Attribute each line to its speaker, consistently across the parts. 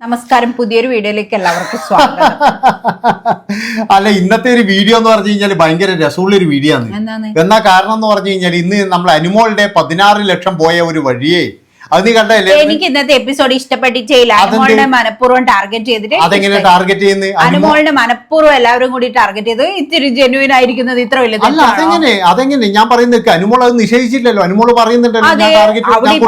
Speaker 1: നമസ്കാരം പുതിയൊരു വീഡിയോയിലേക്ക് എല്ലാവർക്കും സ്വാഗതം.
Speaker 2: അല്ല ഇന്നത്തെ ഒരു വീഡിയോ എന്ന് പറഞ്ഞു കഴിഞ്ഞാൽ ഭയങ്കര രസമുള്ള ഒരു വീഡിയോ ആണ്. എന്നാ കാരണം എന്ന് പറഞ്ഞു കഴിഞ്ഞാൽ ഇന്ന് നമ്മൾ അനുമോളുടെ പതിനാറ് ലക്ഷം പോയ ഒരു വഴിയെ. അത് നീ കണ്ടല്ലേ
Speaker 1: എനിക്ക് ഇന്നത്തെ എപ്പിസോഡ് ഇഷ്ടപ്പെട്ടിട്ടില്ല? അനുമോളുടെ മനഃപൂർവം ടാർഗറ്റ് ചെയ്തിട്ട്
Speaker 2: അതെങ്ങനെ ടാർഗറ്റ് ചെയ്യുന്നത്? അനുമോ
Speaker 1: അനുമോളുടെ മനഃപൂർവം എല്ലാവരും കൂടി ടാർഗറ്റ് ചെയ്ത് ഇത്തിരി ജെന്യൂൻ ആയിരിക്കുന്നത് ഇത്ര വലിയ
Speaker 2: അല്ല അതെങ്ങനെ? അതെങ്ങനെ? ഞാൻ പറയുന്നത് അനുമോൾ അത് നിഷേധിച്ചില്ലല്ലോ അനുമോൾ പറയുന്നുണ്ടല്ലോ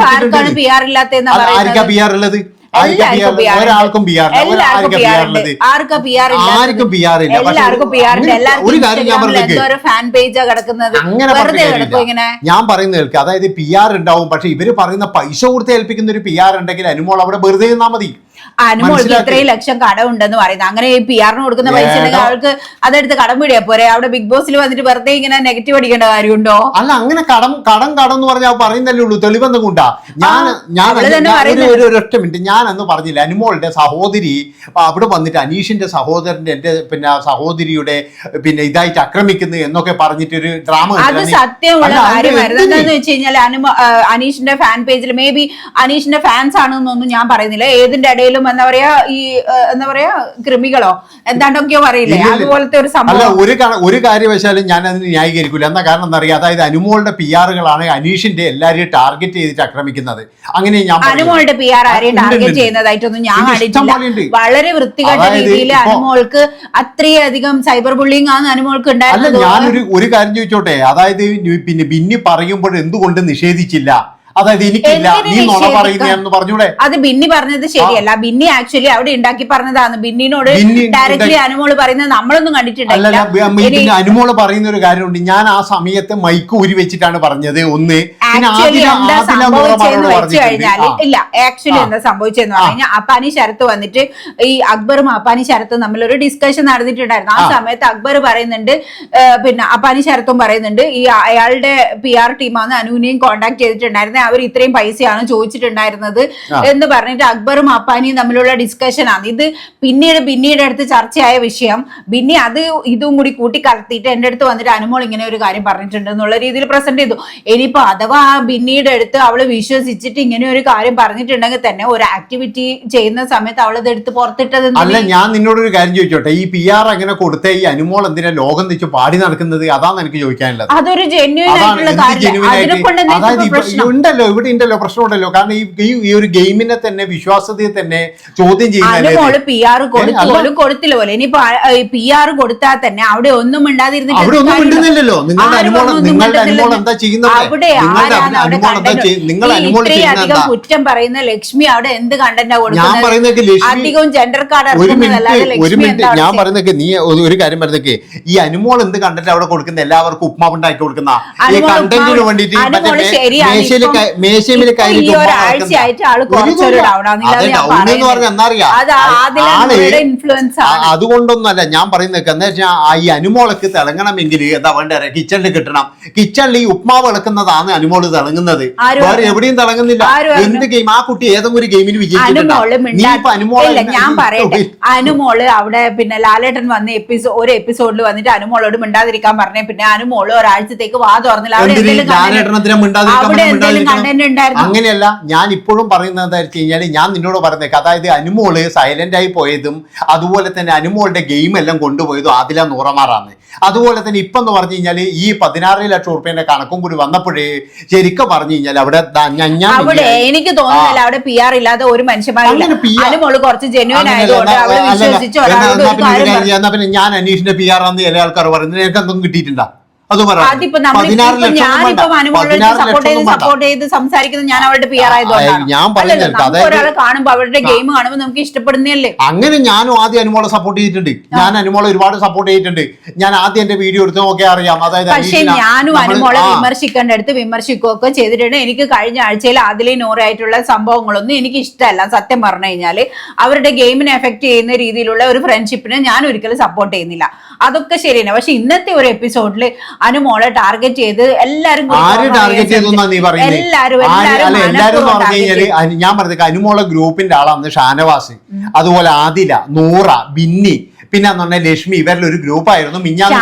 Speaker 1: ആർക്കാണ് പി ആർ
Speaker 2: ഇല്ലാത്ത ആർക്കാ
Speaker 1: പറയുന്നത്?
Speaker 2: പി ആർ ഉള്ളത്? ഒരാൾക്കും പി ആർ ആർക്കാ
Speaker 1: പി ആർ
Speaker 2: ഒരു കാര്യം ഞാൻ
Speaker 1: പറയുന്ന
Speaker 2: പറഞ്ഞേക്ക് ഞാൻ പറയുന്നത് കേൾക്ക് അതായത് പി ആർ ഉണ്ടാവും പക്ഷെ ഇവർ പറയുന്ന പൈസ കൊടുത്ത് ഏൽപ്പിക്കുന്ന ഒരു പി ആർ ഉണ്ടെങ്കിൽ അനുമോൾ അവിടെ വെറുതെ നിന്നാ മതി
Speaker 1: അനുമോൾക്ക്. ഇത്രയും ലക്ഷം കടമുണ്ടെന്ന് പറയുന്നത്. അങ്ങനെ ഈ പി ആറിന് കൊടുക്കുന്ന പൈസ ഉണ്ടെങ്കിൽ. അവൾക്ക് അതെടുത്ത് കടം പിടിയാ പോരെ അവിടെ ബിഗ് ബോസിൽ വന്നിട്ട് വെറുതെ ഇങ്ങനെ നെഗറ്റീവ് അടിക്കേണ്ട കാര്യമുണ്ടോ?
Speaker 2: അല്ല അങ്ങനെ കടം കടം കടം എന്ന് പറഞ്ഞാൽ പറയുന്നല്ലേ ഉള്ളൂ. തെളിവെന്ന് കൊണ്ടാ. ഞാൻ ഞാൻ ഒരു-
Speaker 1: പറയുന്നത്.
Speaker 2: ഒരു ഒരു ഒറ്റ മിനിറ്റ്. ഞാൻ അന്ന് പറഞ്ഞില്ല അനുമോളുടെ സഹോദരി അവിടെ വന്നിട്ട് അനീഷിന്റെ സഹോദരന്റെ എന്റെ പിന്നെ സഹോദരിയുടെ പിന്നെ ഇതായിട്ട് ആക്രമിക്കുന്നു എന്നൊക്കെ പറഞ്ഞിട്ട് ഒരു ഡ്രാമ
Speaker 1: അത് സത്യമുള്ള കാര്യമായിരുന്നു എന്താന്ന് വെച്ച് കഴിഞ്ഞാൽ അനുമ അനീഷിന്റെ ഫാൻ പേജിൽ മേ ബി അനീഷിന്റെ ഫാൻസ് ആണെന്നൊന്നും ഞാൻ പറയുന്നില്ല. ഏതിന്റെ ഇടയിലും എന്താ പറയാ ഈ എന്താ പറയാ കൃമികളോ എന്താണ്ടൊക്കെയോ പറയില്ലേ. അതുപോലത്തെ ഒരു സംഭവം.
Speaker 2: ഒരു ഒരു കാര്യവശാലും ഞാൻ അതിന് ന്യായീകരിക്കില്ല എന്താ കാരണം എന്താ പറയാ അതായത് അനുമോളുടെ പി ആറുകളാണ് അനീഷിന്റെ എല്ലാരെയും ടാർഗറ്റ് ചെയ്തിട്ട് ആക്രമിക്കുന്നത്. അങ്ങനെ ഞാൻ.
Speaker 1: അനുമോളുടെ പി ആർ ആരെയും ടാർഗറ്റ് ചെയ്യുന്നതായിട്ടൊന്നും ഞാൻ കണ്ടിട്ടില്ല വളരെ വൃത്തികെട്ട രീതിയിൽ അനുമോൾക്ക് അത്രയധികം സൈബർ ബുള്ളിങ് ആണ് അനുമോൾക്ക് ഉണ്ടായിരുന്നത്.
Speaker 2: ഞാനൊരു ഒരു കാര്യം ചോദിച്ചോട്ടെ? അതായത് പിന്നെ ബിന്നി പറയുമ്പോൾ എന്തുകൊണ്ട് നിഷേധിച്ചില്ല? അതായത് എനിക്കില്ല നീ നുണ
Speaker 1: പറയുന്ന
Speaker 2: പറയുന്നതെന്ന് പറഞ്ഞൂടെ?
Speaker 1: അത് ബിന്നി പറഞ്ഞത് ശരിയല്ല. ബിന്നി ആക്ച്വലി അവിടെ ഉണ്ടാക്കി പറഞ്ഞതാണ്. ബിന്നിനോട്
Speaker 2: ബിന്നി
Speaker 1: ഡയറക്ട്ലി അനുമോൾ പറയുന്നത് നമ്മളൊന്നും
Speaker 2: കണ്ടിട്ടില്ല.
Speaker 1: കണ്ടിട്ടുണ്ടായില്ല
Speaker 2: അനുമോൾ പറയുന്ന ഒരു കാര്യമുണ്ട്. ഞാൻ ആ സമയത്ത് മൈക്ക് ഊരി വെച്ചിട്ടാണ് പറഞ്ഞത്. ഒന്ന്.
Speaker 1: ഇല്ല ആക്ച്വലി. എന്താ സംഭവിച്ചെന്ന് പറഞ്ഞാൽ അപ്പാനി ശരത്ത് വന്നിട്ട് ഈ അക്ബറും അപ്പാനി ശരത്തും തമ്മിൽ ഒരു ഡിസ്കഷൻ നടന്നിട്ടുണ്ടായിരുന്നു. ആ. സമയത്ത് അക്ബർ പറയുന്നുണ്ട് പിന്നെ അപ്പാനി ശരത്തും പറയുന്നുണ്ട് ഈ അയാളുടെ പി ആർ ടീമാണ് അനുവിനെയും കോണ്ടാക്ട് ചെയ്തിട്ടുണ്ടായിരുന്നത് അവർ ഇത്രയും പൈസയാണ് ചോദിച്ചിട്ടുണ്ടായിരുന്നത് എന്ന് പറഞ്ഞിട്ട് അക്ബറും അപ്പാനിയും തമ്മിലുള്ള ഡിസ്കഷനാണ് ഇത് പിന്നീട് ബിന്നിയുടെ അടുത്ത് ചർച്ചയായ വിഷയം. ബിന്നി അത് ഇതും കൂടി കൂട്ടിക്കലർത്തിയിട്ട് എന്റെ അടുത്ത് വന്നിട്ട് അനുമോൾ ഇങ്ങനെ ഒരു കാര്യം പറഞ്ഞിട്ടുണ്ട് എന്നുള്ള രീതിയിൽ പ്രസന്റ് ചെയ്തു. ഇനിയിപ്പോ അഥവാ ആ ബിന്നിയുടെ അടുത്ത് അവൾ വിശ്വസിച്ചിട്ട് ഇങ്ങനെ ഒരു കാര്യം പറഞ്ഞിട്ടുണ്ടെങ്കിൽ തന്നെ ഒരു ആക്ടിവിറ്റി ചെയ്യുന്ന സമയത്ത് അവൾ ഇത് എടുത്ത് പുറത്തിട്ടത്?
Speaker 2: അല്ല ഞാൻ നിന്നോടൊരു കാര്യം ചോദിച്ചോട്ടെ? ഈ പി ആർ അങ്ങനെ കൊടുത്ത ഈ അനുമോൾ എന്തിനാ ലോകം വെച്ച് പാടി നടക്കുന്നത്? അതാണ് എനിക്ക് ചോദിക്കാനുള്ളത്.
Speaker 1: അതൊരു ജെന്യൂൻ ആയിട്ടുള്ള കാര്യം
Speaker 2: അതായത്
Speaker 1: അതിനെ
Speaker 2: ഉണ്ട്
Speaker 1: കൊണ്ട്
Speaker 2: അതായത്
Speaker 1: എന്തെങ്കിലും
Speaker 2: ഇവിടെ
Speaker 1: പ്രശ്നം
Speaker 2: ഉണ്ടല്ലോ. ഇവിടെ ഉണ്ടല്ലോ പ്രശ്നമുണ്ടല്ലോ കാരണം ഈ ഈ- ഒരു ഗെയിമിനെ തന്നെ വിശ്വാസ്യതയെ തന്നെ ചോദ്യം അനുമോൾ?
Speaker 1: പി ആർ കൊടുത്തു കൊടുത്തില്ല പോലെ. ഇനിയിപ്പോ പി ആർ കൊടുത്താൽ തന്നെ അവിടെ ഒന്നും
Speaker 2: അവിടെ ഒന്നും. മിണ്ടുന്നില്ലല്ലോ. നിങ്ങളുടെ
Speaker 1: അനുമോളം
Speaker 2: നിങ്ങളുടെ അനുമോളം എന്താ ചെയ്യുന്നത്?
Speaker 1: അവിടെ
Speaker 2: എന്താ ചെയ്യുന്നത് നിങ്ങൾ
Speaker 1: ഈ
Speaker 2: അനുമോൾ ചെയ്യുന്നത്
Speaker 1: അധികം കുറ്റം പറയുന്ന ലക്ഷ്മി അവിടെ എന്ത് കണ്ടന്റാ
Speaker 2: ഞാൻ
Speaker 1: കൊടുക്കുന്നത്?
Speaker 2: പറയുന്നത്
Speaker 1: അധികവും ജെൻഡർ കാർഡ്
Speaker 2: ഒരു മിനിറ്റ് ഒരു മിനിറ്റ് ഞാൻ
Speaker 1: അവിടെ
Speaker 2: നീ ഒരു- കാര്യം പറയുന്നതൊക്കെ ഈ അനുമോൾ എന്ത് കണ്ടന്റ് അവിടെ കൊടുക്കുന്ന? എല്ലാവർക്കും ഉപ്മാവ് ഉണ്ടാക്കി കൊടുക്കുന്ന? ഈ കണ്ടന്റിന് മറ്റേ
Speaker 1: ശരിയാണ്.
Speaker 2: മേശയിൽ കയറി
Speaker 1: ഒരാഴ്ചയായിട്ട് ആൾ കുറച്ചൊരു
Speaker 2: ഡൗൺ. അതുകൊണ്ടൊന്നല്ല ഞാൻ പറയുന്നത്. എന്താ വെച്ചാൽ ഈ അനുമോളക്ക് തിളങ്ങണമെങ്കിൽ എന്താ വേണ്ട കിച്ചണിൽ കിട്ടണം. കിച്ചണിൽ ഈ ഉപ്മാവ് ഇളക്കുന്നതാണ് അനുമോൾ തിളങ്ങുന്നത്. വേറെ? എവിടെയും തിളങ്ങുന്നില്ല? എന്ത് ഗെയിം ആ കുട്ടി ഏതെങ്കിലും ഒരു ഗെയിമിൽ വിജയിച്ചിട്ടുണ്ടോ?
Speaker 1: ഞാൻ പറയട്ടെ. അനുമോൾ അവിടെ പിന്നെ ലാലേട്ടൻ വന്ന എപ്പിസോഡ് ഒരു എപ്പിസോഡിൽ വന്നിട്ട് അനുമോളോട് മിണ്ടാതിരിക്കാൻ പറഞ്ഞേ. പിന്നെ അനുമോൾ ഒരാഴ്ചത്തേക്ക് വാ തുറന്നില്ല. അവിടെ എന്തെങ്കിലും
Speaker 2: അങ്ങനെയല്ല ഞാൻ ഇപ്പോഴും പറയുന്നത് എന്താ വെച്ച് കഴിഞ്ഞാൽ ഞാൻ നിന്നോട് പറഞ്ഞേക്ക് അതായത് അനുമോൾ സൈലന്റ് ആയി പോയതും അതുപോലെ തന്നെ അനുമോളുടെ ഗെയിം എല്ലാം കൊണ്ടുപോയതും ആദില നൂറമാറാണ് അതുപോലെ തന്നെ ഇപ്പം എന്ന് പറഞ്ഞു കഴിഞ്ഞാൽ ഈ പതിനാറ് ലക്ഷം റുപ്യന്റെ കണക്കും കൂടി വന്നപ്പോഴേ ശരിക്കും പറഞ്ഞു കഴിഞ്ഞാൽ അവിടെ
Speaker 1: അവിടെ എനിക്ക് തോന്നുന്നില്ല അവിടെ പി ആർ ഇല്ലാതെ ഒരു മനുഷ്യന്മാരില്ല.
Speaker 2: അങ്ങനെ
Speaker 1: കുറച്ച് ജെന്യൂൻ ആയതുകൊണ്ട്
Speaker 2: ഞാൻ അനീഷിന്റെ പി ആർ ആണെന്ന് ചില ആൾക്കാർ പറയുന്നത്. എനിക്ക് എന്തെങ്കിലും കിട്ടിയിട്ടുണ്ടോ? അത്
Speaker 1: സപ്പോർട്ട് ചെയ്ത് സംസാരിക്കുന്നത് ഞാൻ അവരുടെ പി ആർ
Speaker 2: ആ,
Speaker 1: ആയതുകൊണ്ടാണ്.
Speaker 2: ഞാൻ
Speaker 1: ഒരാളെ അവരുടെ ഗെയിം നമുക്ക് ഇഷ്ടപ്പെടുന്നല്ലേ
Speaker 2: അങ്ങനെ ഞാനും ആദ്യം അനുമോളെ സപ്പോർട്ട് ചെയ്തിട്ടുണ്ട്. ഞാൻ അനുമോളെ ഒരുപാട് സപ്പോർട്ട് ചെയ്തിട്ടുണ്ട്. ഞാൻ ആദ്യം എന്റെ വീഡിയോ എടുത്ത് നോക്കിയാൽ അറിയാം. അതായത്
Speaker 1: പക്ഷേ ഞാനും അനുമോളെ വിമർശിക്കേണ്ട അടുത്ത് വിമർശിക്കുകയൊക്കെ ചെയ്തിട്ടുണ്ട്. എനിക്ക് കഴിഞ്ഞ ആഴ്ചയിൽ അതിലെ നൂറായിട്ടുള്ള സംഭവങ്ങളൊന്നും എനിക്ക് ഇഷ്ടമല്ല. സത്യം പറഞ്ഞു കഴിഞ്ഞാൽ അവരുടെ ഗെയിമിനെ എഫക്ട് ചെയ്യുന്ന രീതിയിലുള്ള ഒരു ഫ്രണ്ട്ഷിപ്പിനെ ഞാൻ ഒരിക്കലും സപ്പോർട്ട് ചെയ്യുന്നില്ല. അതൊക്കെ ശരിയാണ് പക്ഷെ ഇന്നത്തെ ഒരു എപ്പിസോഡിൽ അനുമോളെ ടാർഗറ്റ് ചെയ്ത് എല്ലാരും
Speaker 2: ഞാൻ പറഞ്ഞ അനുമോളെ ഗ്രൂപ്പിന്റെ ആളാണ് ഷാനവാസി. അതുപോലെ ആദില നൂറ ബിന്നി പിന്നെ പറഞ്ഞ പറഞ്ഞാൽ ലക്ഷ്മി ഇവരിൽ ഒരു ഗ്രൂപ്പ് ആയിരുന്നു. മിഞ്ഞാന്ന്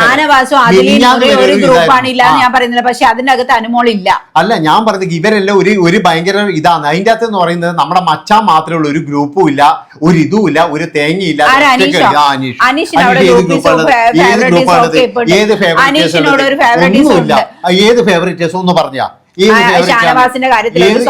Speaker 1: പക്ഷെ അതിനകത്ത് അനുമോളില്ല
Speaker 2: അല്ല ഞാൻ പറഞ്ഞത് ഇവരെല്ലാം ഒരു ഒരു ഭയങ്കര ഇതാണ്. അതിന്റെ അകത്ത് എന്ന് പറയുന്നത് നമ്മുടെ മച്ചാൻ മാത്രമേ ഉള്ളൂ ഒരു ഗ്രൂപ്പും ഇല്ല ഒരു ഇതും ഇല്ല ഒരു തേങ്ങയില്ല ഏത്
Speaker 1: ഫേവറേറ്റ്?
Speaker 2: ഏത്
Speaker 1: ഫേവറേറ്റീസ്
Speaker 2: ഒന്ന് പറഞ്ഞാ
Speaker 1: ഷാനവാസിന്റെ കാര്യത്തിൽ ഒരു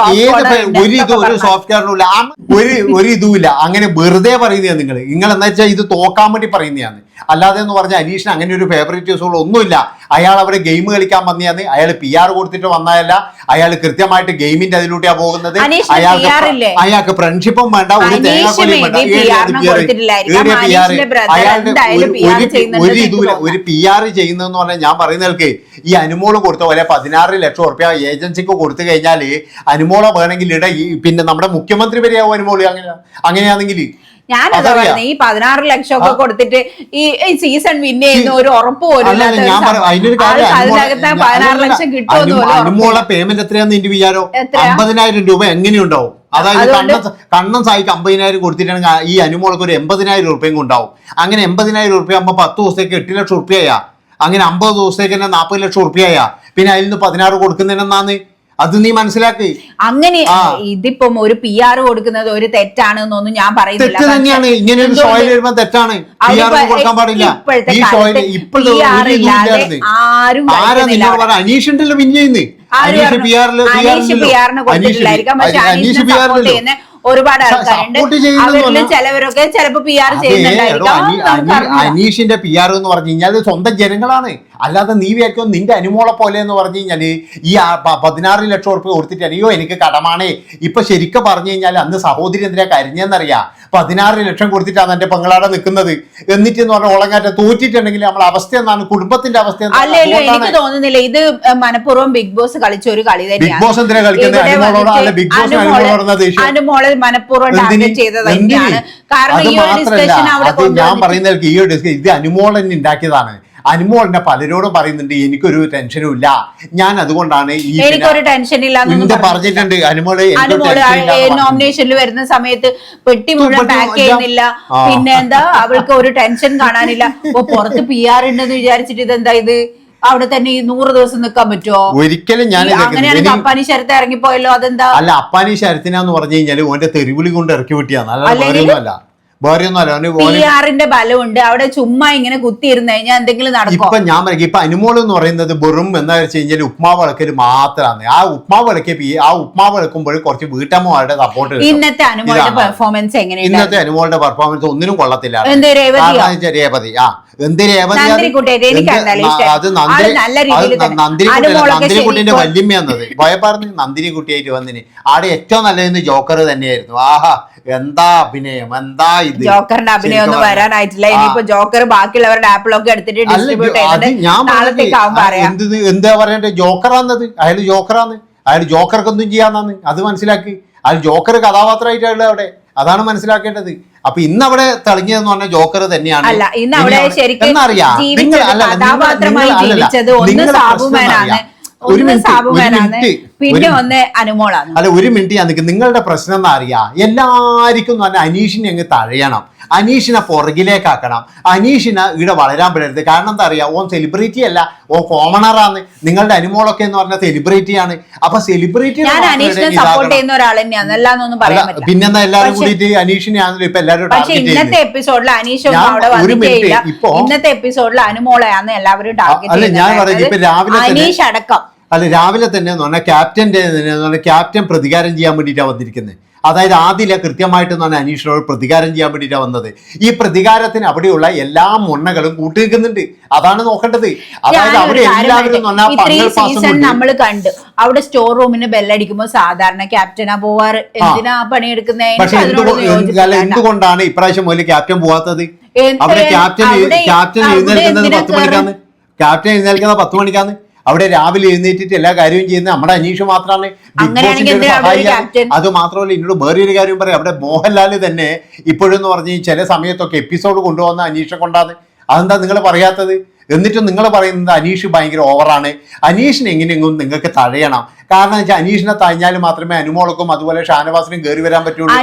Speaker 2: ഒരു ഇത് ഒരു സോഫ്റ്റ് കെയറിലും ഒരു ഒരു ഇതുമില്ല അങ്ങനെ വെറുതെ പറയുന്നതാണ് നിങ്ങൾ നിങ്ങൾ എന്താ വെച്ചാൽ ഇത് തോക്കാൻ വേണ്ടി പറയുന്നതാണ് അല്ലാതെ എന്ന് പറഞ്ഞാൽ അനീഷിന് അങ്ങനെ ഒരു ഫേവറേറ്റീസുകൾ ഒന്നുമില്ല. അയാൾ അവിടെ ഗെയിം കളിക്കാൻ വന്നിയാന്ന്. അയാൾ പി ആർ കൊടുത്തിട്ട് വന്നതല്ല. അയാൾ കൃത്യമായിട്ട് ഗെയിമിന്റെ അതിലൂടെയാ പോകുന്നത്. അയാൾക്ക് അയാൾക്ക് ഫ്രണ്ട്ഷിപ്പും വേണ്ട ഒരു തേങ്ങാക്കൊലിയും വേണ്ട. അയാളുടെ ഒരു- ഒരു- ഇതുമില്ല. പി ആർ ചെയ്യുന്നതെന്ന് പറഞ്ഞാൽ ഞാൻ പറയുന്നവർക്ക് ഈ അനുമോൾ കൊടുത്ത പോലെ പതിനാറ് ലക്ഷം ഉറുപ്പ്യ ഏജൻസിക്ക് കൊടുത്തു കഴിഞ്ഞാൽ അനുമോളെ വേണമെങ്കിൽ ഇട ഈ പിന്നെ നമ്മുടെ മുഖ്യമന്ത്രി വരെയാവും അനുമോൾ. അങ്ങനെ അങ്ങനെയാണെങ്കിൽ
Speaker 1: ഞാനതാ. പറയുന്നത് ഈ പതിനാറ് ലക്ഷം ഒക്കെ കൊടുത്തിട്ട് ഈ സീസൺ വിൻ ചെയ്യുന്ന ഒരു ഉറപ്പ് പോലും അതിനകത്ത് പതിനാറ് ലക്ഷം ഉറപ്പില്ല.
Speaker 2: പേയ്മെന്റ് എത്രയാന്ന് എന്റെ വിചാരം? അമ്പതിനായിരം രൂപ എങ്ങനെയുണ്ടാവും? അതായത് കണ്ണൻ കണ്ണൻ സായിക്ക് അമ്പതിനായിരം കൊടുത്തിട്ടാണെങ്കിൽ ഈ അനുമോൾക്ക് ഒരു എൺപതിനായിരം ഉറുപ്പ്യം ഉണ്ടാവും അങ്ങനെ എൺപതിനായിരം റുപ്യ ആകുമ്പോൾ പത്ത് ദിവസത്തേക്ക് എട്ട് ലക്ഷം ഉറുപ്പ്യയാ അങ്ങനെ അമ്പത് ദിവസത്തേക്ക് തന്നെ നാൽപ്പത് ലക്ഷം ഉറുപ്പ്യയാ പിന്നെ അതിൽ നിന്ന് പതിനാറ് കൊടുക്കുന്നതിനെന്നാന്ന്? അത് നീ മനസ്സിലാക്കി
Speaker 1: അങ്ങനെ ഇതിപ്പം ഒരു പി ആർ കൊടുക്കുന്നത് ഒരു തെറ്റാണെന്നൊന്നും ഞാൻ പറയുന്നില്ല
Speaker 2: തെറ്റ് തന്നെയാണ് ഇങ്ങനെ ഒരു സോയിൽ വരുമ്പോൾ തെറ്റാണ് പി ആർ കൊടുക്കാൻ പാടില്ല ഈ
Speaker 1: സോയിൽ
Speaker 2: ഇപ്പോഴത്തെ.
Speaker 1: ആരും
Speaker 2: അനീഷ് ഉണ്ടല്ലോ
Speaker 1: പിന്നെ
Speaker 2: അനീഷ്
Speaker 1: പറഞ്ഞു?
Speaker 2: പി ആറിൽ
Speaker 1: അനീഷ് പി ആറിന് കൊടുത്തിട്ടില്ലായിരിക്കാം പക്ഷെ അനീഷിനെ സപ്പോർട്ട് ചെയ്യുന്ന ഒരുപാട് ആൾക്കാരുണ്ട് അവരിൽ ചിലവരൊക്കെ ചിലപ്പോ പി ആർ ചെയ്യുന്നുണ്ടായിരിക്കാം.
Speaker 2: അനീഷിന്റെ പി ആർ എന്ന് പറഞ്ഞു കഴിഞ്ഞാൽ സ്വന്തം ജനങ്ങളാണ് അല്ലാതെ നീ വിചാരിക്കും നിന്റെ അനുമോളെ പോലെ എന്ന് പറഞ്ഞു കഴിഞ്ഞാൽ ഈ പതിനാറ് ലക്ഷം ഉറുപ്പ് കൊടുത്തിട്ട് അയ്യോ എനിക്ക് കടമാണേ. ഇപ്പൊ ശരിക്കും പറഞ്ഞു കഴിഞ്ഞാൽ അന്ന് സഹോദരി എന്തിനാ കരിഞ്ഞെന്നറിയാ? പതിനാറ് ലക്ഷം കൊടുത്തിട്ടാണ് എന്റെ പെങ്ങളാടെ നിൽക്കുന്നത് എന്നിട്ട് എന്ന് പറഞ്ഞാൽ ഉളങ്ങാറ്റ തോറ്റിട്ടുണ്ടെങ്കിൽ നമ്മളെ അവസ്ഥ എന്താണ്? കുടുംബത്തിന്റെ അവസ്ഥ?
Speaker 1: അല്ലല്ലോ എനിക്ക് തോന്നുന്നില്ല. ഇത് മനഃപൂർവം ബിഗ് ബോസ് കളിച്ച ഒരു കളി
Speaker 2: ബിഗ് ബോസ് എന്തിനാ കളിക്കുന്നത്? അനുമോളോട് അല്ല ബിഗ് ബോസ്
Speaker 1: അനുമോൾ
Speaker 2: മനഃപൂർവം?
Speaker 1: ടാർഗറ്റ് ചെയ്തത് കാരണം ഈ ഡിസ്കഷൻ അവിടെ
Speaker 2: ഞാൻ പറയുന്ന ഈ ഒരു ഡിസ്ക ഇത് അനുമോൾ തന്നെ ഉണ്ടാക്കിയതാണ്. അനുമോളിന്റെ പലരോടും പറയുന്നുണ്ട് എനിക്കൊരു ടെൻഷനും ഇല്ല. ഞാൻ അതുകൊണ്ടാണ് ഈ പിന്നെ-
Speaker 1: എനിക്കൊരു ടെൻഷൻ
Speaker 2: പറഞ്ഞിട്ടുണ്ട്? അനുമോൾ.
Speaker 1: നോമിനേഷനിൽ വരുന്ന സമയത്ത് പെട്ടി മുഴുവൻ പാക്ക്. ചെയ്യുന്നില്ല. പിന്നെ എന്താ അവൾക്ക് ഒരു ടെൻഷൻ കാണാനില്ല. അപ്പൊ പുറത്ത് പി ആർ ഉണ്ടെന്ന് വിചാരിച്ചിട്ട് ഇതെന്താ ഇത്? അവിടെ തന്നെ ഈ നൂറ് ദിവസം നിൽക്കാൻ പറ്റുമോ
Speaker 2: ഒരിക്കലും ഞാൻ
Speaker 1: അപ്പാനി ശരത്ത് ഇറങ്ങിപ്പോയല്ലോ അതെന്താ?
Speaker 2: അല്ല അപ്പാനി ശരത്തിനാന്ന് പറഞ്ഞു കഴിഞ്ഞാൽ ഓന്റെ തെരുവിളി കൊണ്ട് ഇറക്കി വിട്ടിയാന്ന് അല്ല
Speaker 1: ആറിന്റെ ബലമുണ്ട്. അവിടെ ചുമ്മാ ഇങ്ങനെ കുത്തിയിരുന്ന് കഴിഞ്ഞാൽ എന്തെങ്കിലും നടക്കും
Speaker 2: ഇപ്പൊ ഞാൻ പറയും ഇപ്പൊ അനുമോൾ എന്ന് പറയുന്നത് വെറും എന്താ വെച്ച് കഴിഞ്ഞാൽ ഉപ്മാവ് വിളക്കൽ മാത്രമാണ് ആ ഉപ്മാവ് വിളക്കി ആ ഉപ്മാവ് വിളക്കുമ്പോൾ കുറച്ച് വീട്ടമ്മമാരുടെ സപ്പോർട്ട്
Speaker 1: ഇന്നത്തെ അനുമോളുടെ. പെർഫോമൻസ് എങ്ങനെ
Speaker 2: ഇന്നത്തെ അനുമോളുടെ പെർഫോമൻസ് ഒന്നിനും കൊള്ളത്തില്ല. രേപതി? രേവതി ആ. എന്ത് നന്ദിനിക്കുട്ടിന്റെ വല്യമ്മയാന്നത് ഭയപ്പാർന്ന് നന്ദിനിക്കുട്ടിയായിട്ട് വന്നിന്. ആടെ ഏറ്റവും നല്ലതെന്ന് ജോക്കർ തന്നെയായിരുന്നു. ആഹാ എന്താ അഭിനയം? എന്താ ഇത്
Speaker 1: ജോക്കറിന്റെ അഭിനയം ഒന്നും വരാനായിട്ടില്ല. ഇനിയിപ്പോ ജോക്കർ ബാക്കിയുള്ളവരുടെ ആപ്പിളൊക്കെ എടുത്തിട്ട് ഡിസ്ട്രിബ്യൂട്ട് ചെയ്തിട്ട്
Speaker 2: എന്താ പറയണ്ടേ? ജോക്കറാന്നത്? അയാൾ ജോക്കറാന്ന്. അയാൾ ജോക്കർക്ക് ഒന്നും ചെയ്യാന്നാന്ന്. അത് മനസ്സിലാക്കി. അയാൾ ജോക്കർ കഥാപാത്രമായിട്ടാണ് അവിടെ. അതാണ് മനസ്സിലാക്കേണ്ടത്. അപ്പൊ ഇന്ന് അവിടെ തെളിഞ്ഞതെന്ന് പറഞ്ഞ ജോക്കർ തന്നെയാണ്.
Speaker 1: അല്ല ഇന്ന്
Speaker 2: ഇനി
Speaker 1: അവിടെ ശരിക്കും
Speaker 2: നിങ്ങൾ- അല്ല, നിങ്ങൾ- ഒരു മിനിറ്റ്,
Speaker 1: പിന്നെ ഒന്ന് അനുമോളാണ്.
Speaker 2: അല്ല ഒരു മിനിറ്റ് ഞാൻ നിൽക്കും നിങ്ങളുടെ പ്രശ്നം എന്താ അറിയാം. എല്ലാവർക്കും അനീഷിനെ അങ്ങ് തഴയണം. അനീഷിനെ പുറകിലേക്കാക്കണം. അനീഷിനെ ഇവിടെ വളരാൻ പറ്റരുത്. കാരണം എന്താ അറിയാം? ഓൻ സെലിബ്രിറ്റി അല്ല. ഓ കോമണറാണ് നിങ്ങളുടെ അനുമോളൊക്കെ എന്ന് പറഞ്ഞ സെലിബ്രിറ്റിയാണ് അപ്പൊ സെലിബ്രിറ്റി പിന്നെന്താ എല്ലാരും കൂടിയിട്ട് അനീഷിനെ അനീഷിനെയാണല്ലോ ഇപ്പൊ എല്ലാവരും
Speaker 1: ഇന്നത്തെ എപ്പിസോഡിൽ അനീഷ്
Speaker 2: ഒരു മിനിറ്റ്
Speaker 1: ഇന്നത്തെ എപ്പിസോഡിൽ അനുമോളെയാണ് എല്ലാവരും
Speaker 2: അല്ല, ഞാൻ പറയുന്നത് ഇപ്പൊ രാവിലെ
Speaker 1: അനീഷ് അടക്കം.
Speaker 2: അല്ല രാവിലെ തന്നെ എന്ന് പറഞ്ഞാൽ ക്യാപ്റ്റന്റെ ക്യാപ്റ്റൻ പ്രതികാരം ചെയ്യാൻ വേണ്ടിട്ടാണ് വന്നിരിക്കുന്നത് അതായത് ആദ്യം കൃത്യമായിട്ട് എന്ന് പറഞ്ഞാൽ അനീഷിനോട് പ്രതികാരം ചെയ്യാൻ വേണ്ടിയിട്ടാണ് വന്നത്. ഈ പ്രതികാരത്തിന് അവിടെയുള്ള എല്ലാ മുണ്ണകളും കൂട്ടിനിൽക്കുന്നുണ്ട് അതാണ് നോക്കേണ്ടത്. അതായത് അവിടെ എല്ലാവരും
Speaker 1: നമ്മൾ കണ്ടു അവിടെ സ്റ്റോർ റൂമിന് ബെല്ലടിക്കുമ്പോൾ സാധാരണ ക്യാപ്റ്റനാ പോവാറ്. എന്തിനാ
Speaker 2: പക്ഷെ അല്ല എന്തുകൊണ്ടാണ് ഇപ്രാവശ്യം മുതൽ ക്യാപ്റ്റൻ പോവാത്തത്? അവിടെ ക്യാപ്റ്റൻ ക്യാപ്റ്റൻ എഴുന്നേൽക്കുന്നത് പത്ത് മണിക്കാന്ന് ക്യാപ്റ്റൻ എഴുന്നേൽക്കുന്നത് പത്ത് മണിക്കാണ്. അവിടെ രാവിലെ എഴുന്നേറ്റിട്ട് എല്ലാ കാര്യവും ചെയ്യുന്നത് നമ്മുടെ അനീഷ് മാത്രമാണ് ബിഗ് ബോസിന്റെ ഒരു സഹായിയാണ്. അത് മാത്രമല്ല എന്നോട് വേറെ ഒരു കാര്യം പറയാം. അവിടെ മോഹൻലാൽ തന്നെ ഇപ്പോഴെന്ന് പറഞ്ഞ് ചില സമയത്തൊക്കെ എപ്പിസോഡ് കൊണ്ടുവന്ന അനീഷെ കൊണ്ടാണ്. അതെന്താ നിങ്ങൾ പറയാത്തത്? എന്നിട്ട് നിങ്ങൾ പറയുന്നത് അനീഷ് ഭയങ്കര ഓവറാണ്. അനീഷിനെ എങ്ങനെയെങ്കിലും നിങ്ങൾക്ക് തഴയണം. കാരണം വെച്ചാൽ അനീഷിനെ തഴഞ്ഞാൽ മാത്രമേ അനുമോളക്കും അതുപോലെ ഷാനവാസിനും കയറി വരാൻ പറ്റുള്ളൂ. ഇത്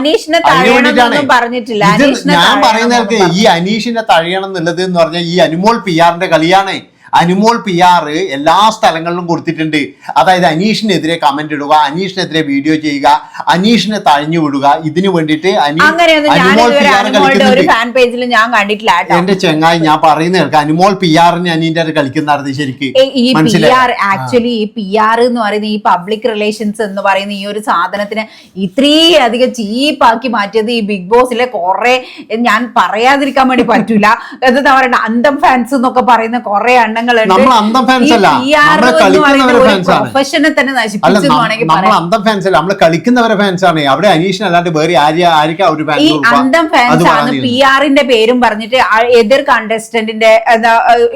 Speaker 2: ഞാൻ
Speaker 1: പറയുന്ന
Speaker 2: പറയുന്നവർക്ക് ഈ അനീഷിനെ തഴയണം എന്നുള്ളത് എന്ന് പറഞ്ഞാൽ ഈ അനുമോൾ പി ആറിന്റെ കളിയാണ്. അനുമോൾ പി ആർ എല്ലാ സ്ഥലങ്ങളിലും കൊടുത്തിട്ടുണ്ട്. അതായത് അനീഷിനെതിരെ കമന്റ് ഇടുക അനീഷിനെതിരെ വീഡിയോ ചെയ്യുക അനീഷിനെ തഴഞ്ഞു വിടുക. ഇതിനു വേണ്ടിയിട്ട് എന്റെ ചെങ്ങായി ഞാൻ പറയുന്ന കേൾക്കാം. അനുമോൾ പി ആറിന് അനീന്റെ അത് കളിക്കുന്നായിരുന്നു ശരിക്ക്.
Speaker 1: ആക്ച്വലി ഈ പി ആർ എന്ന് പറയുന്ന ഈ പബ്ലിക് റിലേഷൻസ് എന്ന് പറയുന്ന ഈ ഒരു സാധനത്തിന് ഇത്രയും അധികം ചീപ്പാക്കി മാറ്റിയത് ഈ ബിഗ് ബോസിലെ കുറെ ഞാൻ പറയാതിരിക്കാൻ വേണ്ടി പറ്റൂല. എന്താ പറയണ്ട അന്തം ഫാൻസ് എന്നൊക്കെ പറയുന്ന കുറെ എണ്ണങ്ങളുണ്ട് പ്രൊഫഷനെ തന്നെ നശിപ്പിച്ചു
Speaker 2: നമ്മൾ അന്തം ഫാൻസ് അല്ല. നമ്മൾ കളിക്കുന്നവരെ അവിടെ അനീഷിന് അല്ലാണ്ട് വേറെ ആർക്കാ ഒരു
Speaker 1: ഈ
Speaker 2: ഫാൻസ്
Speaker 1: അന്തം ഫാൻസ് ആണ് പി ആറിന്റെ പേരും പറഞ്ഞിട്ട് എതിർ കണ്ടസ്റ്റന്റിന്റെ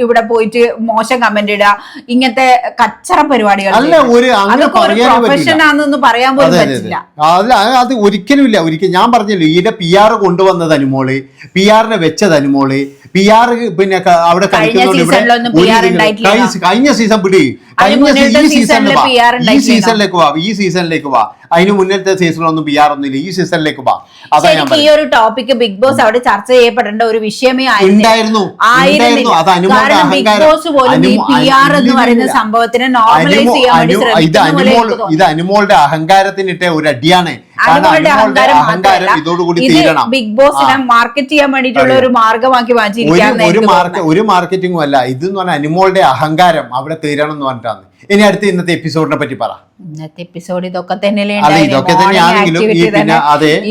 Speaker 1: ഇവിടെ പോയിട്ട് മോശം കമന്റ് ഇടുക. ഇങ്ങനത്തെ കച്ചറ പരിപാടികൾ
Speaker 2: അല്ല ഒരു
Speaker 1: പ്രൊഫഷൻ ആണെന്ന് പറയാൻ പോലും പറ്റില്ല.
Speaker 2: അല്ല അത് ഒരിക്കലും ഇല്ല. ഒരിക്കലും ഞാൻ പറഞ്ഞല്ലോ ഈടെ പി ആർ കൊണ്ടുവന്നത് അനുമോൾ. പി ആറിനെ വെച്ചത് അനുമോൾ. പി ആർ പിന്നെ അവിടെ
Speaker 1: കഴിഞ്ഞ
Speaker 2: സീസൺ പിടി. കഴിഞ്ഞ ഈ സീസണിൽ ഈ സീസണിലേക്ക് വാ. ഈ സീസണിലേക്ക് വാ. അതിന് മുന്നത്തെ സീസണിലൊന്നും പി ആർ ഒന്നും ഇല്ല. ഈ സീസണിലേക്ക് വാ.
Speaker 1: അതാണ് ഈ ഒരു ടോപ്പിക് ബിഗ് ബോസ് അവിടെ ചർച്ച ചെയ്യപ്പെടേണ്ട ഒരു വിഷയമേ.
Speaker 2: ഉണ്ടായിരുന്നു.
Speaker 1: ബിഗ് ബോസ് പോലും ഈ പി ആർ എന്ന് പറയുന്ന സംഭവത്തിനെ നോർമലൈസ് ചെയ്യാൻ വേണ്ടി
Speaker 2: ഇത് അനുമോൾ ഇത് അനുമോളുടെ അഹങ്കാരത്തിനിട്ട ഒരു അടിയാണ്
Speaker 1: അനുമോളുടെ അഹങ്കാരം മാത്രമല്ല. ഇത് ബിഗ് ബോസിനെ മാർക്കറ്റ് ചെയ്യാൻ വേണ്ടിയിട്ടുള്ള ഒരു മാർഗമാക്കി
Speaker 2: ഒരു ഒരു മാർക്കറ്റിംഗും അല്ല. ഇത് എന്ന് പറഞ്ഞാൽ അനുമോളുടെ അഹങ്കാരം അവിടെ തീരണം എന്ന് പറഞ്ഞിട്ടാണ്. ഇനി അടുത്ത ഇന്നത്തെ എപ്പിസോഡിനെ പറ്റി പറ.
Speaker 1: ഇന്നത്തെ എപ്പിസോഡ് ഇതൊക്കെ തന്നെയല്ലേ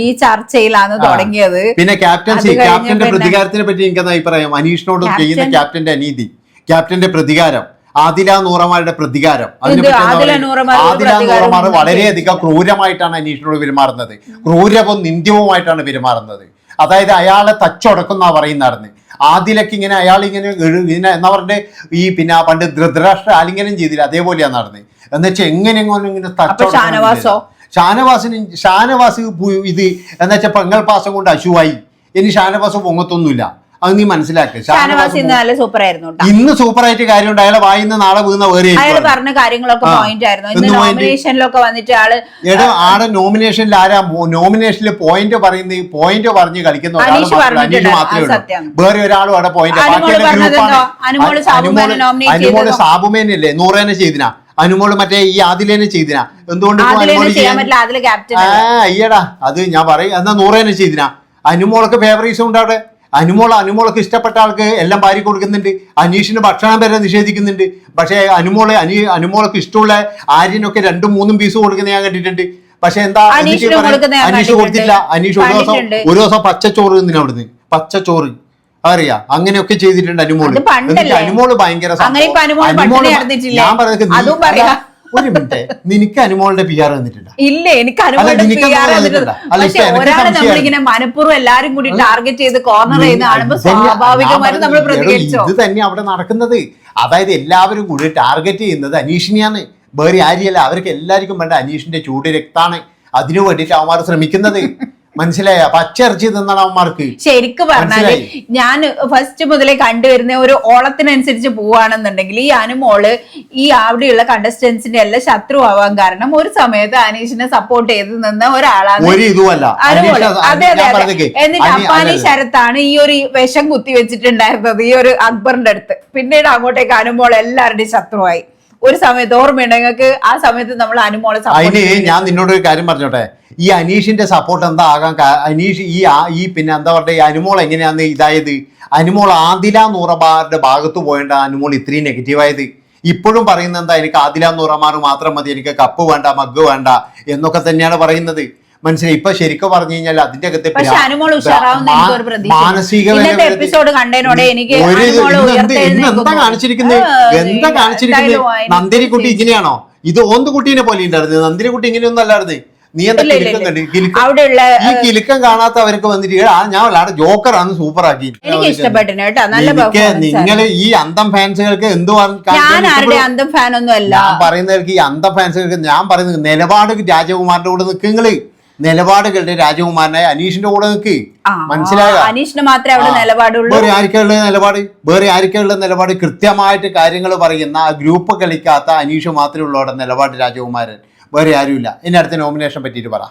Speaker 2: ഈ
Speaker 1: ചർച്ചയിലാണ് തുടങ്ങിയത്.
Speaker 2: പിന്നെ ക്യാപ്റ്റൻസി ക്യാപ്റ്റന്റെ പ്രതികാരത്തിനെ പറ്റി എനിക്ക് അഭിപ്രായം. അനീഷിനോട് ചെയ്യുന്ന ക്യാപ്റ്റന്റെ അനീതി. ക്യാപ്റ്റന്റെ പ്രതികാരം. ആദില നൂറമാരുടെ പ്രതികാരം.
Speaker 1: ആദില
Speaker 2: നൂറമാർ വളരെയധികം ക്രൂരമായിട്ടാണ് അനീഷിനോട് പെരുമാറുന്നത്. ക്രൂരവും നിന്ദ്യവുമായിട്ടാണ് പെരുമാറുന്നത്. അതായത് അയാളെ തച്ചൊടക്കുന്ന പറയുന്നതാണ് ആദിലൊക്കെ ഇങ്ങനെ അയാൾ ഇങ്ങനെ ഇങ്ങനെ എന്നാ പറഞ്ഞ ഈ പിന്നെ പണ്ട് ധൃതരാഷ്ട്ര ആലിംഗനം ചെയ്തില്ല. അതേപോലെയാണ് നടന്നത് എന്നുവെച്ചാൽ എങ്ങനെ ഇങ്ങനെ? എന്നില്ല. ഷാനവാസിന് ഷാനവാസ് ഇത് എന്നുവെച്ചാൽ പെങ്ങൾ പാസം കൊണ്ട് അശുവായി. ഇനി ഷാനവാസ് പൊങ്ങത്തൊന്നുമില്ല. അത് നീ മനസ്സിലാക്ക്.
Speaker 1: ഷാനവാസ് ഇന്ന് നല്ല സൂപ്പർ ആയിരുന്നു
Speaker 2: ഇന്ന് സൂപ്പർ ആയിട്ട് കാര്യം കാര്യമുണ്ട്. അയാളെ വായിന്ന് നാളെ വീഴുന്ന വേറെ
Speaker 1: അയാൾ പറഞ്ഞ കാര്യങ്ങളൊക്കെ പോയിന്റ് ആയിരുന്നു. ഇന്ന് നോമിനേഷനിലൊക്കെ വന്നിട്ട് ആൾ
Speaker 2: എടോ ആടെ നോമിനേഷനിൽ ആരാ? നോമിനേഷനിൽ പോയിന്റ് പറയുന്ന പോയിന്റ് പറഞ്ഞ് കളിക്കുന്ന
Speaker 1: അനീഷ്
Speaker 2: മാത്രമേ ഉള്ളൂ. വേറെ ഒരാളും അവിടെ പോയിന്റ്
Speaker 1: അനുമോൾ?
Speaker 2: സാബുമേനല്ലേ? നൂറേനെ ചെയ്തിനാ. അനുമോൾ മറ്റേ ഈ ആദിലേനെ ചെയ്തിനാ. എന്തുകൊണ്ട് അയ്യടാ. അത് ഞാൻ പറയും. എന്നാ നൂറേനെ ചെയ്തിനാ? അനുമോളൊക്കെ ഫേവറീസും ഉണ്ട് അവിടെ? അനുമോൾ അനുമോളൊക്കെ ഇഷ്ടപ്പെട്ട ആൾക്ക് എല്ലാം ഭാര്യ കൊടുക്കുന്നുണ്ട്. അനീഷിന് ഭക്ഷണം വരെ നിഷേധിക്കുന്നുണ്ട്. പക്ഷേ അനുമോളെ അനി അനുമോളൊക്കെ ഇഷ്ടമുള്ള ആര്യനൊക്കെ രണ്ടും മൂന്നും പീസ് കൊടുക്കുന്ന ഞാൻ കണ്ടിട്ടുണ്ട്. പക്ഷെ എന്താ അനീഷ് കൊടുത്തില്ല അനീഷ് ഒരു ദിവസം. ഒരു ദിവസം പച്ചച്ചോറ് തിന്നിന് അവിടുന്ന്. പച്ചച്ചോറ്. അറിയാ അങ്ങനെയൊക്കെ ചെയ്തിട്ടുണ്ട് അനുമോൾ? അനുമോൾ ഭയങ്കര അനുമോൾ
Speaker 1: അനുമോൾ
Speaker 2: ഞാൻ പറയുന്നത് ഒരു മിനിറ്റ്. നിനക്ക് അനുമോളുടെ പി ആർ വന്നിട്ടുണ്ട്?
Speaker 1: ഇല്ല എനിക്ക് അനുമോളുടെ
Speaker 2: അങ്ങനെ
Speaker 1: വന്നിട്ടുണ്ട്. പക്ഷെ ഒരാളെ നമ്മളിങ്ങനെ മനഃപൂർവം എല്ലാരും കൂടി ടാർഗറ്റ് ചെയ്ത് കോർണർ ചെയ്യുന്ന കാണുമ്പോ സ്വാഭാവികമായിട്ടും നമ്മൾ പ്രതികരിച്ചോ?
Speaker 2: ഇത് തന്നെ അവിടെ നടക്കുന്നത്. അതായത് എല്ലാവരും കൂടി ടാർഗറ്റ് ചെയ്യുന്നത് അനീഷിനെയാണ്. വേറെ ആര്യല്ല അവർക്ക് എല്ലാവർക്കും വേണ്ട അനീഷിന്റെ ചൂട് രക്താണ്. അതിനു വേണ്ടിയിട്ട് അവന്മാർ ശ്രമിക്കുന്നത്. മനസ്സിലായ? പച്ചിറച്ചി തിന്നണം അവന്മാർക്ക്
Speaker 1: ശരിക്കും
Speaker 2: പറഞ്ഞാൽ
Speaker 1: ഞാൻ ഫസ്റ്റ് മുതലേ കണ്ടുവരുന്ന ഒരു ഓളത്തിനനുസരിച്ച് പോവാണെന്നുണ്ടെങ്കിൽ ഈ അനുമോൾ ഈ അവിടെയുള്ള കണ്ടസ്റ്റൻസിന്റെ എല്ലാം ശത്രു ആവാൻ കാരണം ഒരു സമയത്ത് അനീഷിനെ സപ്പോർട്ട് ചെയ്ത് നിന്ന ഒരാളാണ്
Speaker 2: ഒരു ഇതുമല്ല.
Speaker 1: അതെ അതെ എന്നിട്ട് അപ്പാനി ശരത്താണ് ഈ ഒരു വിഷം കുത്തി വെച്ചിട്ടുണ്ടായിരുന്നത് ഈ ഒരു അക്ബറിന്റെ അടുത്ത്. പിന്നീട് അങ്ങോട്ടേക്ക് അനുമോൾ എല്ലാവരുടെയും ശത്രുവായി. ഒരു സമയത്ത് ഓർമ്മയുണ്ട്? നിങ്ങൾക്ക് ആ സമയത്ത് നമ്മൾ അനുമോളെ
Speaker 2: അതിന് ഞാൻ നിന്നോട് ഒരു കാര്യം പറഞ്ഞോട്ടെ? ഈ അനീഷിന്റെ സപ്പോർട്ട് എന്താ ആകാൻ അനീഷ് ഈ ആ- ഈ പിന്നെ എന്താ പറയുക ഈ അനുമോൾ എങ്ങനെയാന്ന് ഇതായത്? അനുമോൾ ആദില നൂറമാരുടെ ഭാഗത്ത് പോയേണ്ട അനുമോൾ ഇത്രയും നെഗറ്റീവായത് ഇപ്പോഴും പറയുന്നത് എന്താ എനിക്ക് ആദില നൂറമാർ മാത്രം മതി എനിക്ക് കപ്പ് വേണ്ട മഗ് വേണ്ട എന്നൊക്കെ തന്നെയാണ് പറയുന്നത്. മനസ്സിലായി? ഇപ്പൊ ശരിക്കും പറഞ്ഞു കഴിഞ്ഞാൽ അതിന്റെ അകത്ത് മാനസിക
Speaker 1: എപ്പിസോഡ് കണ്ടതിനോടെ എനിക്ക്
Speaker 2: എന്ത്. കാണിച്ചിരിക്കുന്നത് എന്താ കാണിച്ചിരിക്കുന്നത് നന്ദിനിക്കുട്ടി ഇങ്ങനെയാണോ? ഇത് ഓന്ത് കുട്ടീനെ പോലെ ഉണ്ടായിരുന്നു. നന്ദിനിക്കുട്ടി ഇങ്ങനെയൊന്നും അല്ലായിരുന്നു. നീ എന്താ
Speaker 1: ഈ
Speaker 2: കിലുക്കം
Speaker 1: കാണാത്ത
Speaker 2: കണ്ടു ഈ കിലുക്കം കാണാത്തവർക്ക് വന്നിട്ട് ആ ഞാൻ വളരെ ജോക്കർ ആണ് സൂപ്പർ ആക്കി
Speaker 1: എനിക്ക് ഇഷ്ടപ്പെട്ടിന് കേട്ടോ. നല്ല
Speaker 2: എനിക്ക് നിങ്ങൾ ഈ അന്തം ഫാൻസുകൾക്ക് എന്ത്
Speaker 1: ഞാൻ ആരുടെ? അന്തം ഫാൻ ഒന്നും അല്ല
Speaker 2: ഞാൻ പറയുന്നവർക്ക് ഈ അന്തം ഫാൻസുകൾക്ക് ഞാൻ പറയുന്നത് നിലപാട് രാജകുമാറിന്റെ കൂടെ നിൽക്കുങ്ങൾ നിലപാടുകളുടെ രാജകുമാരനായ അനീഷിന്റെ കൂടെ നിൽക്ക് മനസ്സിലായോ?
Speaker 1: അനീഷിന് മാത്രമേ അവിടെ. നിലപാടുള്ളൂ.
Speaker 2: വേറെ ആർക്കുള്ള നിലപാട്? വേറെ ആർക്കുള്ള നിലപാട്? കൃത്യമായിട്ട് കാര്യങ്ങൾ പറയുന്ന ആ ഗ്രൂപ്പ് കളിക്കാത്ത അനീഷ് മാത്രമേ ഉള്ളൂ അവിടെ നിലപാട് രാജകുമാരൻ. വേറെ ആരുമില്ല. ഇനി അടുത്ത നോമിനേഷൻ പറ്റിയിട്ട് പറ.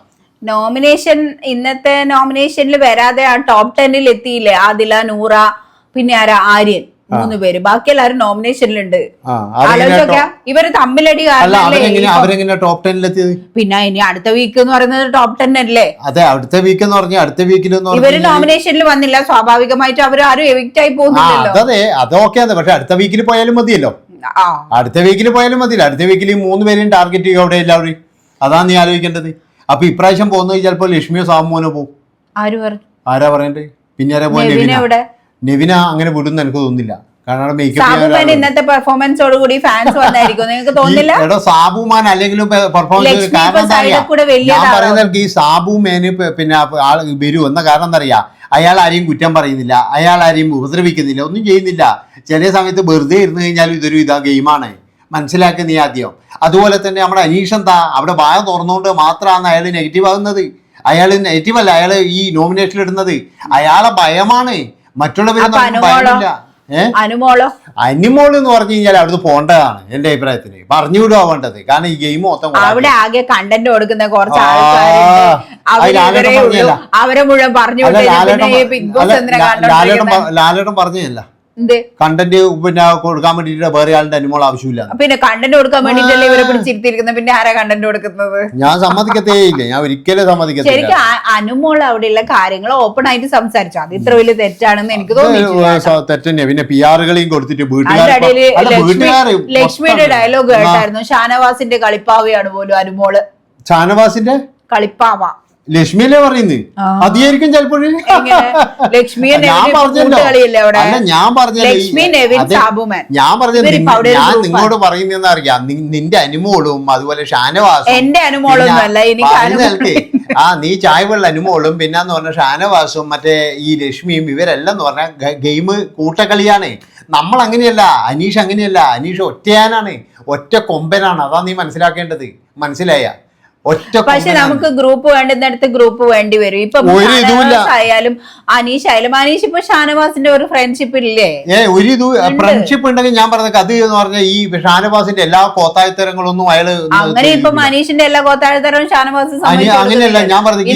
Speaker 1: നോമിനേഷൻ ഇന്നത്തെ നോമിനേഷനിൽ വരാതെ ആ ടോപ്പ് ടെന്നിൽ എത്തിയില്ലേ? ആദില നൂറ പിന്നെ ആരാ? ആര്യൻ. മൂന്ന് പേര്. ബാക്കി എല്ലാവരും നോമിനേഷനിലുണ്ട് ഇവർ തമ്മിലടി
Speaker 2: ടോപ്പ്
Speaker 1: പിന്നെ ഇനി അടുത്ത വീക്ക് എന്ന് പറയുന്നത് ടോപ്പ് ടെൻ അല്ലേ?
Speaker 2: അതെ അടുത്ത വീക്ക് എന്ന് പറഞ്ഞാൽ അടുത്ത വീക്കിൽ ഇവർ
Speaker 1: നോമിനേഷനിൽ വന്നില്ല. സ്വാഭാവികമായിട്ട് അവർ ആരും എവിക്റ്റ് ആയി പോകുന്നില്ലല്ലോ.
Speaker 2: അതെ പക്ഷെ അടുത്ത വീക്കിൽ പോയാലും മതിയല്ലോ. അടുത്ത വീക്കിൽ പോയാലും മതിയില്ല. അടുത്ത വീക്കിൽ മൂന്ന് പേരെയും ടാർഗറ്റ് ചെയ്യുക അവിടെ എല്ലാവരും അതാണ് നീ ആലോചിക്കേണ്ടത്. അപ്പൊ ഇപ്രാവശ്യം പോകുന്നത് ചിലപ്പോൾ ലക്ഷ്മിയോ സാമോനോ പോകും
Speaker 1: ആര് പറഞ്ഞു
Speaker 2: ആരാ പറയണ്ടേ? പിന്നെ ആരാ പോയി നെവിന അങ്ങനെ വിടുന്ന എനിക്ക് തോന്നുന്നില്ല. കാരണം മേക്കപ്പ്
Speaker 1: ഇന്നത്തെ പെർഫോമൻസോട് കൂടി ഫാൻസ് വന്നായിരിക്കും. നിങ്ങൾക്ക് തോന്നില്ല?
Speaker 2: എടോ സാബുമാൻ അല്ലെങ്കിലും പെർഫോമൻസ് ഞാൻ. പറയുന്നത് ഈ സാബു മേന് പിന്നെ ആൾ വരും. എന്ന കാരണം എന്താ അറിയാ അയാൾ ആരെയും കുറ്റം പറയുന്നില്ല. അയാൾ ആരെയും ഉപദ്രവിക്കുന്നില്ല. ഒന്നും ചെയ്യുന്നില്ല. ചില സമയത്ത് വെറുതെ ഇരുന്ന് കഴിഞ്ഞാൽ ഇതൊരു ഇതാ ഗെയിമാണ്. മനസ്സിലാക്കി നീ ആദ്യം. അതുപോലെ തന്നെ നമ്മുടെ അനീഷ് എന്താ? അവിടെ വായ തുറന്നുകൊണ്ട് മാത്രമാണ് അയാൾ നെഗറ്റീവ് ആകുന്നത്. അയാൾ നെഗറ്റീവ് അല്ല. അയാൾ ഈ നോമിനേഷൻ ഇടുന്നത്. അയാളെ ഭയമാണ്. അവർക്ക്
Speaker 1: അനുമോളോ?
Speaker 2: അനുമോൾ എന്ന് പറഞ്ഞു കഴിഞ്ഞാൽ അവിടുന്ന് പോണ്ടതാണ് എന്റെ അഭിപ്രായത്തിന് പറഞ്ഞു വിടുക വേണ്ടത്. കാരണം ഈ ഗെയിം മൊത്തം.
Speaker 1: അവിടെ ആകെ കണ്ടന്റ് കൊടുക്കുന്ന കുറച്ച് ആൾക്കാരുണ്ട്. അവർ മുഴുവൻ പറഞ്ഞു
Speaker 2: ലാലേട്ടൻ
Speaker 1: പിന്നെ
Speaker 2: കണ്ടന്റ് പിന്നെ കൊടുക്കാൻ വേണ്ടിട്ട് വേറെ ആളുടെ അനുമോൾ ആവശ്യമില്ല.
Speaker 1: പിന്നെ കണ്ടന്റ് കൊടുക്കാൻ വേണ്ടിട്ടല്ലേ ഇവരെ പിടിച്ചിരുത്തിയിരിക്കുന്നത് പിന്നെ ആരാ കണ്ടന്റ് കൊടുക്കുന്നത്?
Speaker 2: ഞാൻ സമ്മതിക്കത്തേ ഇല്ല. ഞാൻ ഒരിക്കലും സമ്മതിക്കത്തില്ല
Speaker 1: ശരിക്കും അനുമോൾ അവിടെയുള്ള കാര്യങ്ങൾ ഓപ്പൺ ആയിട്ട് സംസാരിച്ചു. അത് ഇത്ര വലിയ തെറ്റാണെന്ന് എനിക്ക് തോന്നുന്നു.
Speaker 2: തെറ്റന്നെ. പിന്നെ പി ആറുകളെയും കൊടുത്തിട്ട് വീട്ടുകാർ
Speaker 1: ലക്ഷ്മിയുടെ ഡയലോഗ് കേട്ടായിരുന്നു. ഷാനവാസിന്റെ കളിപ്പാവയാണ് പോലും അനുമോൾ.
Speaker 2: ഷാനവാസിന്റെ?
Speaker 1: കളിപ്പാവ.
Speaker 2: ലക്ഷ്മിയല്ലേ പറയുന്നത്
Speaker 1: അതിയായിരിക്കും
Speaker 2: അതായിരിക്കും?
Speaker 1: ലക്ഷ്മിയെ
Speaker 2: ഞാൻ പറഞ്ഞല്ലോ? അല്ല ഞാൻ പറഞ്ഞല്ലോ
Speaker 1: ലക്ഷ്മി,
Speaker 2: പറഞ്ഞത് നിങ്ങളോട് പറയുന്നതെന്ന് അറിയാം. നി- നിന്റെ അനുമോളും അതുപോലെ ഷാനവാസും
Speaker 1: എന്റെ അല്ല,
Speaker 2: പറയുന്ന. ആ നീ ചായ വെള്ള അനുമോളും പിന്നെന്ന് പറഞ്ഞ ഷാനവാസും മറ്റേ ഈ ലക്ഷ്മിയും ഇവരെല്ലാം എന്ന് പറഞ്ഞ ഗെയിം കൂട്ടക്കളിയാണ്. നമ്മൾ അങ്ങനെയല്ല അനീഷ് അങ്ങനെയല്ല. അനീഷ് ഒറ്റയാനാണ് ഒറ്റ കൊമ്പനാണ്. അതാ നീ മനസ്സിലാക്കേണ്ടത്. മനസ്സിലായ? ഒറ്റ
Speaker 1: പക്ഷെ നമുക്ക് ഗ്രൂപ്പ് വേണ്ടുന്നിടത്ത് ഗ്രൂപ്പ് വേണ്ടി വരും. ഇപ്പൊ ആയാലും അനീഷ് ആയാലും അനീഷ് ഇപ്പൊ ഷാനവാസിന്റെ ഒരു ഫ്രണ്ട്ഷിപ്പ് ഇല്ലേ?
Speaker 2: ഏ ഒരു ഇത് ഫ്രണ്ട്ഷിപ്പ് ഉണ്ടെങ്കിൽ ഞാൻ പറഞ്ഞത് അത് എന്ന് പറഞ്ഞ ഈ ഷാനവാസിന്റെ എല്ലാ കോത്തായത്തരങ്ങളൊന്നും അയാൾ
Speaker 1: അങ്ങനെ ഇപ്പൊ അനീഷിന്റെ എല്ലാ കോത്തായത്തരവും ഷാനവാസ്
Speaker 2: അങ്ങനെയല്ല ഞാൻ പറഞ്ഞത്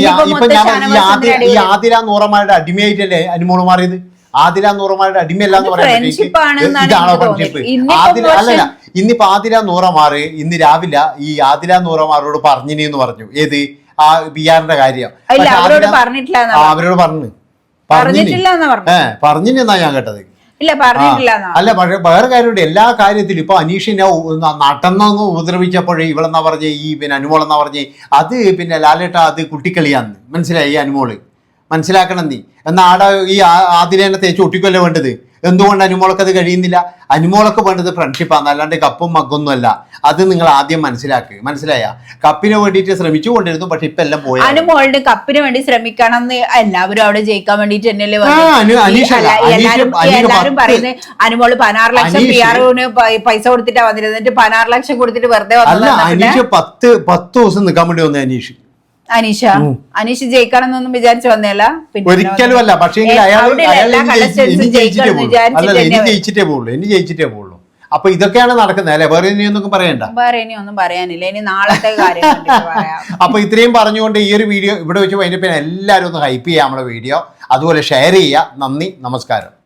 Speaker 2: ഈ ആദിര നൂറമാരുടെ അടിമയായിട്ടല്ലേ അനുമോൾ മാറിയത്? ആദില നൂറമാരുടെ അടിമയല്ല എന്ന്
Speaker 1: പറയുന്നത്
Speaker 2: പറയാൻ ഇതാണോ ഫ്രണ്ട്ഷിപ്പ് അല്ലല്ല ഇന്നിപ്പോ ആതിര നൂറമാറ് ഇന്ന് രാവിലെ ഈ ആതിര നൂറമാരോട് പറഞ്ഞിനി എന്ന് പറഞ്ഞു. ഏത്? ആ ബി ആറിന്റെ കാര്യം
Speaker 1: അവരോട്
Speaker 2: പറഞ്ഞു
Speaker 1: പറഞ്ഞിട്ടില്ല പറഞ്ഞു.
Speaker 2: എന്നാ ഞാൻ കേട്ടത്? അല്ല പക്ഷേ വേറെ കാര്യമുണ്ട്. എല്ലാ കാര്യത്തിലും ഇപ്പൊ അനീഷിനെ നടന്നെന്ന് നടന്നങ്ങ് ഉപദ്രവിച്ചപ്പോഴേ ഇവളെന്നാ പറഞ്ഞേ ഈ പിന്നെ അനുമോളെന്നാ പറഞ്ഞേ അത് പിന്നെ ലാലേട്ട അത് കുട്ടിക്കളിയാന്ന്. മനസ്സിലായി അനുമോൾ? മനസ്സിലാക്കണം നീ. എന്നാ ആടെ ഈ ആതിരേനെ തേച്ച് ഒട്ടിക്കല്ലേ വേണ്ടത്? എന്തുകൊണ്ട് അനുമോളൊക്കെ അത് കഴിയുന്നില്ല? അനുമോളൊക്കെ വേണ്ടത് ഫ്രണ്ട്ഷിപ്പാണ് അല്ലാണ്ട് കപ്പും മഗ്ഗൊന്നും അല്ല. അത് നിങ്ങൾ ആദ്യം മനസ്സിലാക്കുക മനസ്സിലായ? കപ്പിന് വേണ്ടിയിട്ട് ശ്രമിച്ചുകൊണ്ടിരുന്നു പക്ഷെ ഇപ്പൊ എല്ലാം പോയി.
Speaker 1: അനുമോളുടെ കപ്പിന് വേണ്ടി ശ്രമിക്കണം എന്ന് എല്ലാവരും അവിടെ ജയിക്കാൻ വേണ്ടിട്ട് തന്നെയല്ലേ
Speaker 2: പത്ത്
Speaker 1: പറയുന്നത് അനുമോൾ പതിനാറ് ലക്ഷം
Speaker 2: അനീഷ്
Speaker 1: പി ആറിന് പൈസ കൊടുത്തിട്ടാ വന്നിരുന്നിട്ട് പതിനാറ് ലക്ഷം കൊടുത്തിട്ട് വെറുതെ
Speaker 2: അല്ല അനീഷ് പത്ത് പത്ത് ദിവസം നിൽക്കാൻ വേണ്ടി വന്നു അനീഷ്.
Speaker 1: അനീഷ. അനീഷ് ജയിക്കണമെന്നൊന്നും വിചാരിച്ചു വന്നേല
Speaker 2: ഒരിക്കലും അല്ല. പക്ഷേ ജയിച്ചിട്ടേ പോകുള്ളൂ ഇനി പോകുള്ളൂ അപ്പൊ ഇതൊക്കെയാണ് നടക്കുന്നത് അല്ലെ? വേറെ ഇനി ഒന്നും പറയണ്ട.
Speaker 1: വേറെ ഇനി ഒന്നും പറയാനില്ല. ഇനി നാളത്തെ കാര്യം
Speaker 2: അപ്പൊ ഇത്രയും പറഞ്ഞുകൊണ്ട് ഈ ഒരു വീഡിയോ ഇവിടെ വെച്ച് അതിന്റെ പിന്നെ എല്ലാവരും ഒന്ന് ഹൈപ്പ് ചെയ്യാം നമ്മുടെ വീഡിയോ. അതുപോലെ ഷെയർ ചെയ്യുക. നന്ദി. നമസ്കാരം.